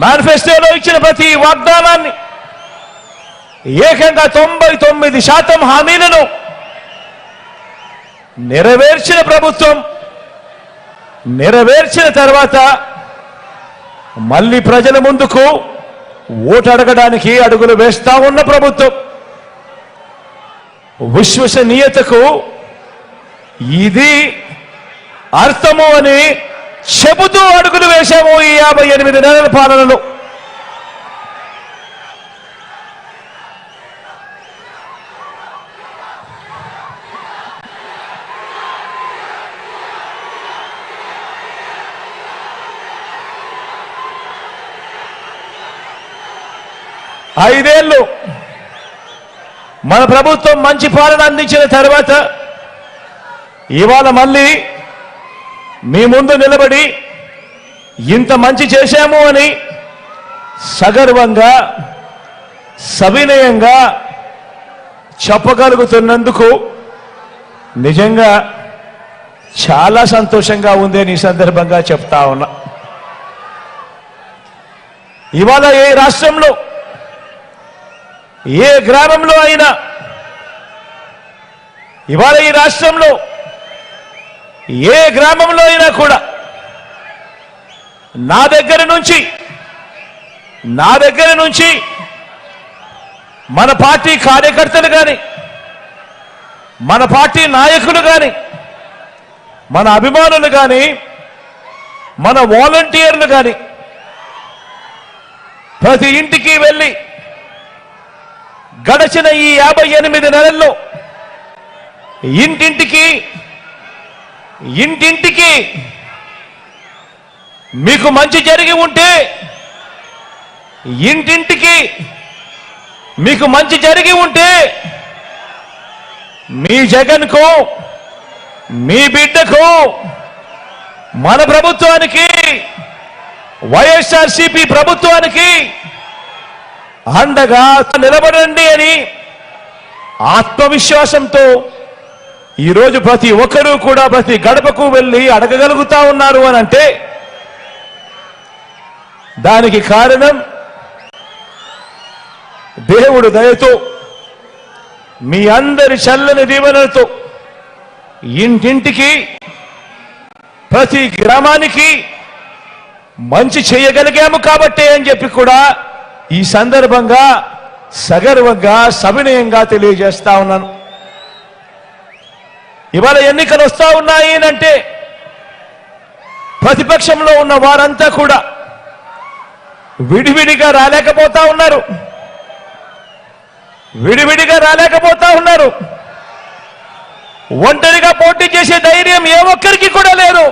మేనిఫెస్టోలో ఇచ్చిన ప్రతి వాగ్దానాన్ని ఏకంగా తొంభై తొమ్మిది శాతం హామీలను నెరవేర్చిన ప్రభుత్వం నెరవేర్చిన తర్వాత మళ్ళీ ప్రజల ముందుకు ఓటు అడగడానికి అడుగులు వేస్తా ఉన్న ప్రభుత్వం. విశ్వసనీయతకు ఇది అర్థము అని చెబుతూ అడుగులు వేశాము ఈ యాభై ఎనిమిది నెలల పాలనలో. ఐదేళ్ళు మన ప్రభుత్వం మంచి పాలన అందించిన తర్వాత ఇవాళ మళ్ళీ మీ ముందు నిలబడి ఇంత మంచి చేశాము అని సగర్వంగా సవినయంగా చెప్పగలుగుతున్నందుకు నిజంగా చాలా సంతోషంగా ఉంది అని ఈ సందర్భంగా చెప్తా ఉన్నా. ఇవాళ ఏ రాష్ట్రంలో ఏ గ్రామంలో అయినా ఇవాళ ఈ రాష్ట్రంలో ఏ గ్రామంలో అయినా కూడా నా దగ్గర నుంచి నా దగ్గర నుంచి మన పార్టీ కార్యకర్తలు కానీ మన పార్టీ నాయకులు కానీ మన అభిమానులు కానీ మన వాలంటీర్లు కానీ ప్రతి ఇంటికి వెళ్ళి గడచిన ఈ యాభై ఎనిమిది నెలల్లో ఇంటింటికి ఇంటింటికి మీకు మంచి జరిగి ఉంటే ఇంటింటికి మీకు మంచి జరిగి ఉంటే మీ జగన్కు మీ బిడ్డకు మన ప్రభుత్వానికి వైఎస్ఆర్సిపి ప్రభుత్వానికి అండగా నిలబడండి అని ఆత్మవిశ్వాసంతో ఈరోజు ప్రతి ఒక్కరూ కూడా ప్రతి గడపకు వెళ్ళి అడగగలుగుతా ఉన్నారు అని అంటే దానికి కారణం దేవుడు దయతో మీ అందరి చల్లని దీవెనలతో ఇంటింటికి ప్రతి గ్రామానికి మంచి చేయగలిగాము కాబట్టే అని చెప్పి కూడా ఈ సందర్భంగా సగర్వంగా సవినయంగా తెలియజేస్తా ఉన్నాను. ఇవాళ ఎన్నికలు వస్తూ ఉన్నాయి అంటే ప్రతిపక్షంలో ఉన్న వారంతా కూడా విడివిడిగా రాలేకపోతా ఉన్నారు. విడివిడిగా రాలేకపోతా ఉన్నారు. ఒంటరిగా పోటీ చేసే ధైర్యం ఏ ఒక్కరికి కూడా లేదు.